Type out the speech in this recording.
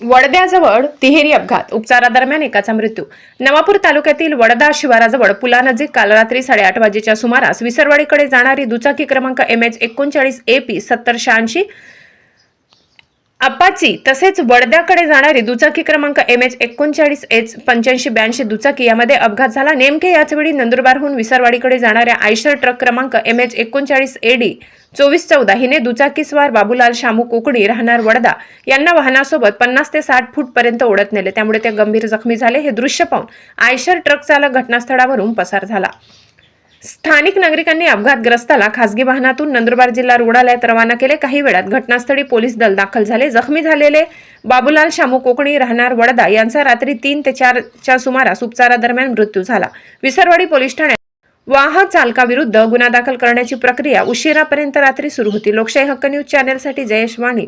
वडद्याजवळ तिहेरी अपघात. उपचारादरम्यान एकाचा मृत्यू. नवापूर तालुक्यातील वडदा शिवाराजवळ पुलानजीक काल रात्री साडेआठ वाजेच्या सुमारास विसरवाडीकडे जाणारी दुचाकी क्रमांक एम एच एकोणचाळीस ए पी सत्तर शहाऐंशी अप्पाची तसेच वडद्याकडे जाणारी दुचाकी क्रमांक एम एच एकोणचाळीस एच पंच्याऐंशी ब्याऐंशी दुचाकी यामध्ये अपघात झाला. नेमके याचवेळी नंदुरबारहून विसरवाडीकडे जाणाऱ्या आयशर ट्रक क्रमांक एम एच एकोणचाळीस ए डी चोवीस चौदा हिने दुचाकीस्वार बाबूलाल शामू कोकणी राहणार वडदा यांना वाहनासोबत पन्नास ते साठ फूटपर्यंत ओढत नेले. त्यामुळे ते गंभीर जखमी झाले. हे दृश्य पाहून आयशर ट्रक चालक घटनास्थळावरून पसार झाला. स्थानिक नागरिकांनी अपघातग्रस्ताला खासगी वाहनातून नंदुरबार जिल्हा रुग्णालयात रवाना केले. काही वेळात घटनास्थळी पोलीस दल दाखल झाले. जखमी झालेले बाबूलाल शामू कोकणी राहणार वडदा यांचा रात्री तीन ते चारच्या सुमारास उपचारादरम्यान मृत्यू झाला. विसरवाडी पोलीस ठाण्यात वाहक चालकाविरुद्ध गुन्हा दाखल करण्याची प्रक्रिया उशिरापर्यंत रात्री सुरू होती. लोकशाही हक्क न्यूज चॅनेलसाठी जयेश वाणी.